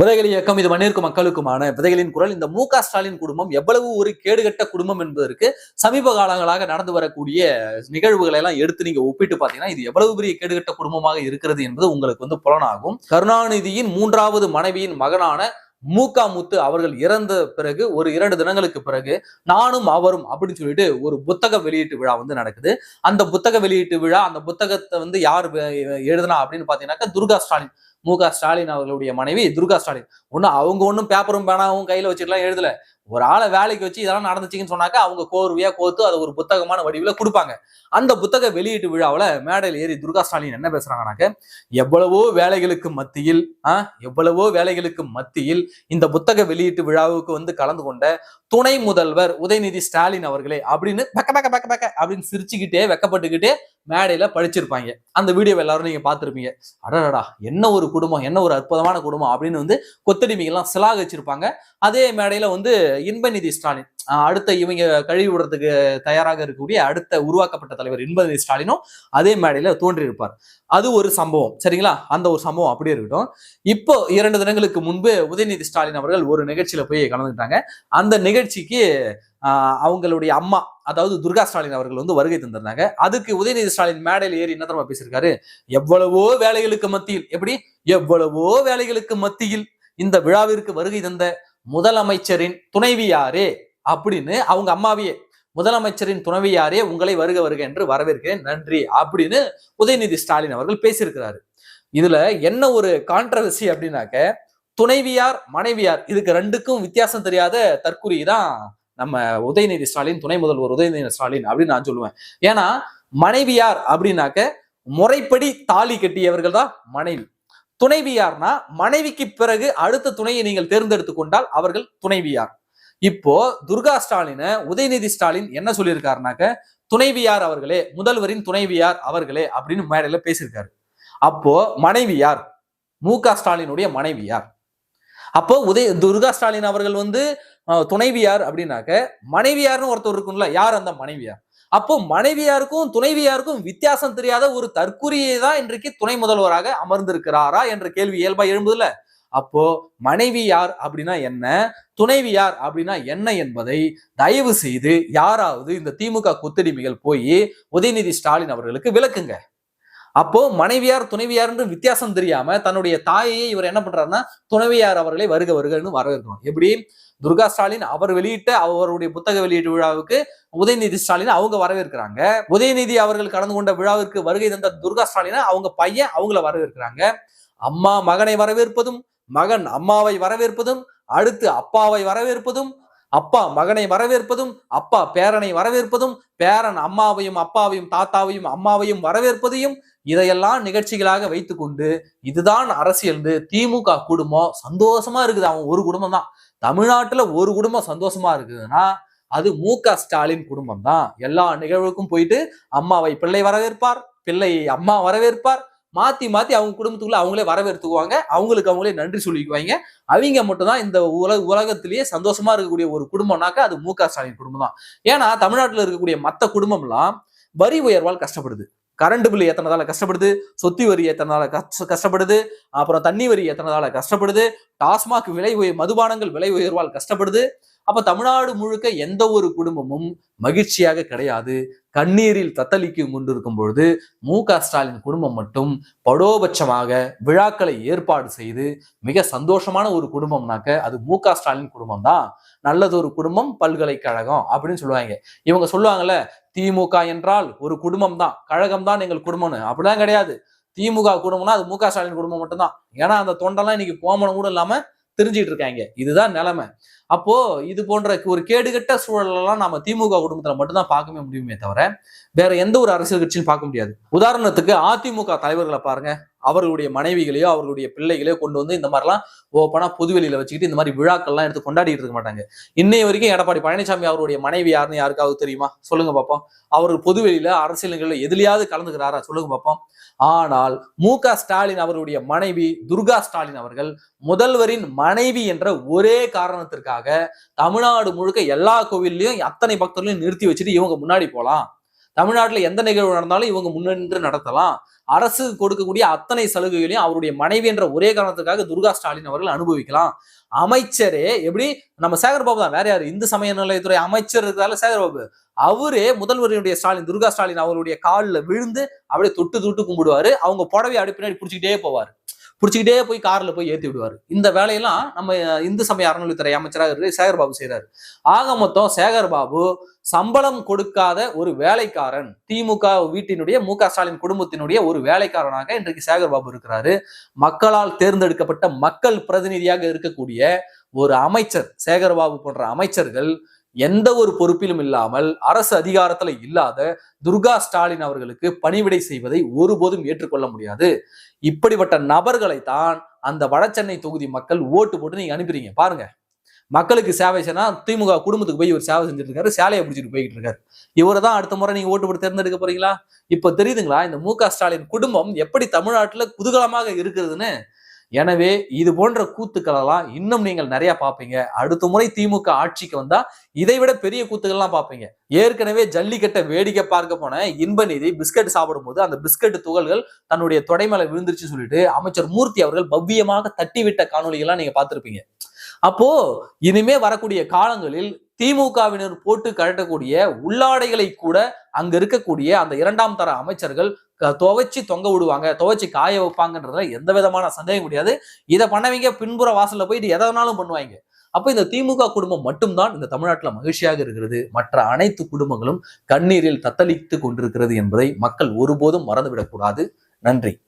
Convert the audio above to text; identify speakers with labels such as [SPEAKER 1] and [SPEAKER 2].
[SPEAKER 1] விதைகள் இயக்கம் இது மண்ணிற்கு மக்களுக்குமான. விதைகளின் குரல் இந்த மு ஸ்டாலின் குடும்பம் எவ்வளவு ஒரு கேடுகட்ட குடும்பம் என்பதற்கு சமீப காலங்களாக நடந்து வரக்கூடிய நிகழ்வுகளை எல்லாம் எடுத்து நீங்க ஒப்பிட்டு பாத்தீங்கன்னா இது எவ்வளவு பெரிய கேடுகட்ட குடும்பமாக இருக்கிறது என்பது உங்களுக்கு வந்து புலனாகும். கருணாநிதியின் மூன்றாவது மனைவியின் மகனான மூகா முத்து அவர்கள் இறந்த பிறகு ஒரு இரண்டு தினங்களுக்கு பிறகு நானும் அவரும் அப்படின்னு சொல்லிட்டு ஒரு புத்தக வெளியீட்டு விழா வந்து நடக்குது. அந்த புத்தக வெளியீட்டு விழா அந்த புத்தகத்தை வந்து யார் எழுதுனா அப்படின்னு பாத்தீங்கன்னாக்கா துர்கா ஸ்டாலின். மு க ஸ்டாலின் அவர்களுடைய மனைவி துர்கா ஸ்டாலின். ஒன்னும் அவங்க ஒன்றும் பேப்பரும் பேனாவும் கையில வச்சுட்டுலாம் எழுதல. ஒரு ஆளை வேலைக்கு வச்சு இதெல்லாம் நடந்துச்சுன்னு சொன்னாக்கா அவங்க கோர்வையா கோத்து அதை ஒரு புத்தகமான வடிவில் கொடுப்பாங்க. அந்த புத்தக வெளியீட்டு விழாவில் மேடையில் ஏறி துர்கா ஸ்டாலின் என்ன பேசுறாங்கனாக்க எவ்வளவோ வேலைகளுக்கு மத்தியில் ஆ எவ்வளவோ வேலைகளுக்கு மத்தியில் இந்த புத்தக வெளியீட்டு விழாவுக்கு வந்து கலந்து கொண்ட துணை முதல்வர் உதயநிதி ஸ்டாலின் அவர்களே அப்படின்னு பக்க பக்க பக்க பக்க அப்படின்னு சிரிச்சுக்கிட்டே வெக்கப்பட்டுக்கிட்டே மேடையில் படிச்சிருப்பாங்க. அந்த வீடியோவை எல்லாரும் நீங்கள் பார்த்துருப்பீங்க. அடடா என்ன ஒரு குடும்பம் என்ன ஒரு அற்புதமான குடும்பம் அப்படின்னு வந்து கொத்தடிமைகள்லாம் சிலாகிச்சிருப்பாங்க. அதே மேடையில் வந்து இன்பநிதி ஸ்டாலின். அடுத்த இவங்க கழுவி விடுறதுக்கு தயாராக இருக்கக்கூடிய அடுத்த உருவாக்கப்பட்ட தலைவர் இன்பநிதி ஸ்டாலினும் அதே மேடையில தோன்றியிருப்பார். அது ஒரு சம்பவம் சரிங்களா? அந்த ஒரு சம்பவம் அப்படியே இருக்கட்டும். இப்போ இரண்டு தினங்களுக்கு முன்பு உதயநிதி ஸ்டாலின் அவர்கள் ஒரு நிகழ்ச்சியில போய் கலந்துக்கிட்டாங்க. அந்த நிகழ்ச்சிக்கு ஆஹ் அவங்களுடைய அம்மா அதாவது துர்கா ஸ்டாலின் அவர்கள் வந்து வருகை தந்திருந்தாங்க. அதுக்கு உதயநிதி ஸ்டாலின் மேடையில் ஏறி என்ன தரமா பேசியிருக்காரு? எவ்வளவோ வேலைகளுக்கு மத்தியில் எப்படி? எவ்வளவோ வேலைகளுக்கு மத்தியில் இந்த விழாவிற்கு வருகை தந்த முதலமைச்சரின் துணைவியாரே அப்படின்னு அவங்க அம்மாவையே முதலமைச்சரின் துணைவியாரே உங்களை வருக வருக என்று வரவேற்கிறேன். நன்றி அப்படின்னு உதயநிதி ஸ்டாலின் அவர்கள் பேசியிருக்கிறாரு. இதுல என்ன ஒரு கான்ட்ரவர்சி அப்படின்னாக்க துணைவியார் மனைவியார் இதுக்கு ரெண்டுக்கும் வித்தியாசம் தெரியாத தற்குறி தான் நம்ம உதயநிதி ஸ்டாலின் துணை முதல்வர் உதயநிதி ஸ்டாலின் அப்படின்னு நான் சொல்லுவேன். ஏன்னா மனைவியார் அப்படின்னாக்க முறைப்படி தாலி கட்டியவர்கள் தான் மனைவி. துணைவியார்னா மனைவிக்கு பிறகு அடுத்த துணையை நீங்கள் தேர்ந்தெடுத்து கொண்டால் அவர்கள் துணைவியார். இப்போ துர்கா ஸ்டாலின உதயநிதி ஸ்டாலின் என்ன சொல்லியிருக்காருனாக்க துணைவியார் அவர்களே முதல்வரின் துணைவியார் அவர்களே அப்படின்னு மேடையில பேசியிருக்காரு. அப்போ மனைவியார் மு க ஸ்டாலினுடைய மனைவியார். அப்போ உதய துர்கா ஸ்டாலின் அவர்கள் வந்து துணைவியார் அப்படின்னாக்க மனைவியார்னு ஒருத்தர் இருக்கும்ல யார் அந்த மனைவியார்? அப்போ மனைவியாருக்கும் துணைவியாருக்கும் வித்தியாசம் தெரியாத ஒரு தற்குறியை தான் இன்றைக்கு துணை முதல்வராக அமர்ந்திருக்கிறாரா என்ற கேள்வி இயல்பா எழும்புதுல அப்போ மனைவி யார் அப்படின்னா என்ன? துணைவி யார் அப்படின்னா என்ன என்பதை தயவு செய்து யாராவது இந்த திமுக கொத்தடிமைகள் போய் உதயநிதி ஸ்டாலின் அவர்களுக்கு விளக்குங்க. அப்போ மனைவியார் துணைவியார் என்று வித்தியாசம் தெரியாம தன்னுடைய தாயையே இவர் என்ன பண்றாருன்னா துணைவியார் அவர்களை வருக வருகன்னு வரவேற்கணும். எப்படி? துர்கா ஸ்டாலின் அவர் வெளியிட்ட அவருடைய புத்தக வெளியீட்டு விழாவுக்கு உதயநிதி ஸ்டாலின் அவங்க வரவேற்கிறாங்க. உதயநிதி அவர்கள் கலந்து கொண்ட விழாவிற்கு வருகை தந்த துர்கா ஸ்டாலினை அவங்க பையன் அவங்கள வரவேற்கிறாங்க. அம்மா மகனை வரவேற்பதும் மகன் அம்மாவை வரவேற்பதும் அடுத்து அப்பாவை வரவேற்பதும் அப்பா மகனை வரவேற்பதும் அப்பா பேரனை வரவேற்பதும் பேரன் அம்மாவையும் அப்பாவையும் தாத்தாவையும் அம்மாவையும் வரவேற்பதையும் இதையெல்லாம் நிகழ்ச்சிகளாக வைத்துக்கொண்டு இதுதான் அரசியல் திமுக குடும்பம் சந்தோஷமா இருக்குது. அவன் ஒரு குடும்பம் தான். தமிழ்நாட்டுல ஒரு குடும்பம் சந்தோஷமா இருக்குதுன்னா அது மு க ஸ்டாலின் குடும்பம் தான். எல்லா நிகழ்வுக்கும் போயிட்டு அம்மாவை பிள்ளை வரவேற்பார் பிள்ளை அம்மா வரவேற்பார் மாற்றி மாற்றி அவங்க குடும்பத்துக்குள்ள அவங்களே வரவேற்றுக்குவாங்க அவங்களுக்கு அவங்களே நன்றி சொல்லிக்குவாங்க. அவங்க மட்டும்தான் இந்த உலக உலகத்திலேயே சந்தோஷமா இருக்கக்கூடிய ஒரு குடும்பம்னாக்கா அது மு க ஸ்டாலின் குடும்பம் தான் ஏன்னா தமிழ்நாட்டில் இருக்கக்கூடிய மற்ற குடும்பம்லாம் வரி உயர்வால் கஷ்டப்படுது. கரண்ட் பில் ஏத்தனதால கஷ்டப்படுது சொத்து வரி ஏத்தனதால கஷ்ட- கஷ்டப்படுது அப்புறம் தண்ணி வரி ஏத்தனதால கஷ்டப்படுது டாஸ்மாக் விலை உயர் மதுபானங்கள் விலை உயர்வால் கஷ்டப்படுது. அப்ப தமிழ்நாடு முழுக்க எந்த ஒரு குடும்பமும் மகிழ்ச்சியாக கிடையாது. கண்ணீரில் தத்தளிக்கும் கொண்டிருக்கும் பொழுது மு க ஸ்டாலின் குடும்பம் மட்டும் படோபட்சமாக விழாக்களை ஏற்பாடு செய்து மிக சந்தோஷமான ஒரு குடும்பம்னாக்க அது மு க ஸ்டாலின் குடும்பம் தான் நல்லதொரு குடும்பம் பல்கலைக்கழகம் அப்படின்னு சொல்லுவாங்க. இவங்க சொல்லுவாங்கல்ல திமுக என்றால் ஒரு குடும்பம் தான் கழகம் தான் எங்கள் குடும்பம்னு. அப்படிலாம் கிடையாது. திமுக குடும்பம்னா அது மு க ஸ்டாலின் குடும்பம் மட்டும்தான். ஏன்னா அந்த தொண்டெல்லாம் இன்னைக்கு போமனம் கூட இல்லாம தெரிஞ்சுட்டு இருக்காங்க. இதுதான் நிலைமை. அப்போ இது போன்ற ஒரு கேடுகட்ட சூழலெல்லாம் நம்ம திமுக குடும்பத்துல மட்டும்தான் பார்க்கவே முடியுமே தவிர வேற எந்த ஒரு அரசியல் கட்சியும் பார்க்க முடியாது. உதாரணத்துக்கு அதிமுக தலைவர்களை பாருங்க. அவர்களுடைய மனைவிகளையோ அவர்களுடைய பிள்ளைகளையோ கொண்டு வந்து இந்த மாதிரிலாம் ஓப்பனா பொதுவெளியில வச்சுக்கிட்டு இந்த மாதிரி விழாக்கள்லாம் எடுத்து கொண்டாடிட்டு இருக்க மாட்டாங்க. இன்னைய வரைக்கும் எடப்பாடி பழனிசாமி அவருடைய மனைவி யாருன்னு யாருக்காவது தெரியுமா? சொல்லுங்க பார்ப்போம் அவர் பொதுவெளியில அரசியல் நிகழ்வுல கலந்துக்கிறாரா? சொல்லுங்க பார்ப்போம் ஆனால் மு க ஸ்டாலின் அவருடைய மனைவி துர்கா ஸ்டாலின் அவர்கள் முதல்வரின் மனைவி என்ற ஒரே காரணத்திற்காக தமிழ்நாடு முழுக்க எல்லா கோவில்லையும் அத்தனை பக்தர்களையும் நிறுத்தி வச்சுட்டு இவங்க முன்னாடி போலாம். தமிழ்நாட்டில் எந்த நிகழ்வு நடந்தாலும் இவங்க முன்னின்று நடத்தலாம். அரசு கொடுக்கக்கூடிய அத்தனை சலுகைகளையும் அவருடைய மனைவி என்ற ஒரே காரணத்துக்காக துர்கா ஸ்டாலின் அவர்கள் அனுபவிக்கலாம். அமைச்சரே எப்படி? நம்ம சேகர்பாபு தான். வேற யாரு? இந்து சமய நிலையத்துறை அமைச்சர் இருக்கிறதால சேகர்பாபு அவரே முதல்வருடைய ஸ்டாலின் துர்கா ஸ்டாலின் அவருடைய காலில் விழுந்து அப்படியே தொட்டு தொட்டு கும்பிடுவாரு. அவங்க புடவை அப்படி பின்னாடி பிடிச்சிக்கிட்டே போவார். பிடிச்சிக்கிட்டே போய் காரில் போய் ஏற்றி விடுவார். இந்த வேலையெல்லாம் நம்ம இந்து சமய அறநிலைத்துறை அமைச்சராக இருக்கிற சேகர்பாபு செய்யறாரு ஆக மொத்தம் சேகர்பாபு சம்பளம் கொடுக்காத ஒரு வேலைக்காரன் திமுக வீட்டினுடைய மு ஸ்டாலின் குடும்பத்தினுடைய ஒரு வேலைக்காரனாக இன்றைக்கு சேகர்பாபு இருக்கிறாரு. மக்களால் தேர்ந்தெடுக்கப்பட்ட மக்கள் பிரதிநிதியாக இருக்கக்கூடிய ஒரு அமைச்சர் சேகர்பாபு போன்ற அமைச்சர்கள் எந்த ஒரு பொறுப்பிலும் இல்லாமல் அரசு அதிகாரத்துல இல்லாத துர்கா ஸ்டாலின் அவர்களுக்கு பணிவிடை செய்வதை ஒருபோதும் ஏற்றுக்கொள்ள முடியாது. இப்படிப்பட்ட நபர்களை தான் அந்த வடசென்னை தொகுதி மக்கள் ஓட்டு போட்டு நீங்க அனுப்புறீங்க. பாருங்க. மக்களுக்கு சேவை செய்யனா திமுக குடும்பத்துக்கு போய் இவர் சேவை செஞ்சுட்டு இருக்காரு. சேலையை பிடிச்சிட்டு போய்கிட்டு இருக்காரு. இவரை தான் அடுத்த முறை நீங்க ஓட்டு போட்டு தேர்ந்தெடுக்க போறீங்களா? இப்ப தெரியுதுங்களா? இந்த மு ஸ்டாலின் குடும்பம் எப்படி தமிழ்நாட்டுல குதூகலமாக இருக்கிறதுன்னு எனவே இது போன்ற கூத்துக்களெல்லாம் இன்னும் நீங்கள் நிறைய பார்ப்பீங்க. அடுத்த முறை திமுக ஆட்சிக்கு வந்தா இதை விட பெரிய கூத்துக்கள்லாம் பார்ப்பீங்க. ஏற்கனவே ஜல்லிக்கட்டை வேடிக்கை பார்க்க போன இன்பநிதி பிஸ்கட் சாப்பிடும்போது அந்த பிஸ்கட் துகள்கள் தன்னுடைய தொடை மேல விழுந்துருச்சு சொல்லிட்டு அமைச்சர் மூர்த்தி அவர்கள் பவ்யமாக தட்டிவிட்ட காணொலிகள்லாம் நீங்க பார்த்திருப்பீங்க. அப்போ இனிமே வரக்கூடிய காலங்களில் திமுகவினர் போட்டு கழட்டக்கூடிய உள்ளாடைகளை கூட அங்க இருக்கக்கூடிய அந்த இரண்டாம் தர அமைச்சர்கள் க- துவைச்சு தொங்க விடுவாங்க. துவைச்சு காய வைப்பாங்கன்றதுல எந்த விதமான சந்தேகம் கிடையாது. இதை பண்ணவங்க பின்புற வாசல்ல போயிட்டு எதை வேணாலும் பண்ணுவாங்க. அப்ப இந்த திமுக குடும்பம் மட்டும்தான் இந்த தமிழ்நாட்டில் மகிழ்ச்சியாக இருக்கிறது. மற்ற அனைத்து குடும்பங்களும் கண்ணீரில் தத்தளித்து கொண்டிருக்கிறது என்பதை மக்கள் ஒருபோதும் மறந்துவிடக்கூடாது நன்றி.